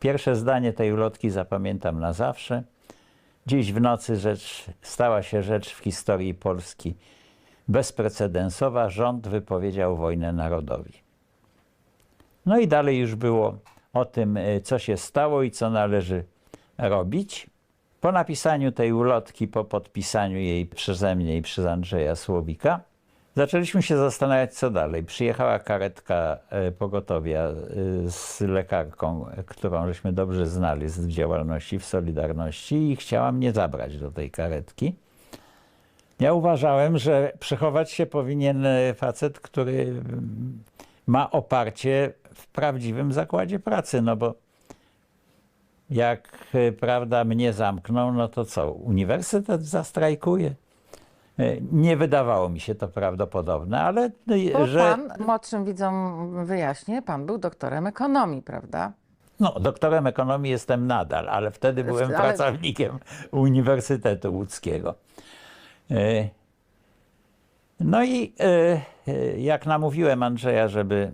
Pierwsze zdanie tej ulotki zapamiętam na zawsze. Dziś w nocy rzecz, stała się rzecz w historii Polski bezprecedensowa. Rząd wypowiedział wojnę narodowi. No i dalej już było o tym, y, co się stało i co należy robić. Po napisaniu tej ulotki, po podpisaniu jej przeze mnie i przez Andrzeja Słowika, zaczęliśmy się zastanawiać, co dalej. Przyjechała karetka e, pogotowia e, z lekarką, którą żeśmy dobrze znali z działalności w Solidarności i chciała mnie zabrać do tej karetki. Ja uważałem, że przechować się powinien e, facet, który mm, ma oparcie w prawdziwym zakładzie pracy, no bo jak prawda mnie zamkną, no to co? Uniwersytet zastrajkuje. Nie wydawało mi się to prawdopodobne, ale e, Bo że pan, młodszym widzom wyjaśnię, pan był doktorem ekonomii, prawda? no, doktorem ekonomii jestem nadal, ale wtedy byłem Ale- pracownikiem Uniwersytetu Łódzkiego. E, No i e, jak namówiłem Andrzeja, żeby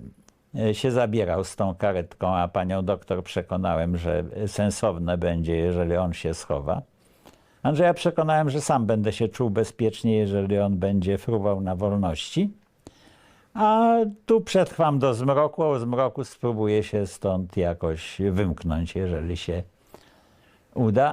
e, się zabierał z tą karetką, a panią doktor przekonałem, że sensowne będzie, jeżeli on się schowa. Andrzeja przekonałem, że sam będę się czuł bezpiecznie, jeżeli on będzie fruwał na wolności. A tu przetrwam do zmroku, a o zmroku spróbuję się stąd jakoś wymknąć, jeżeli się uda.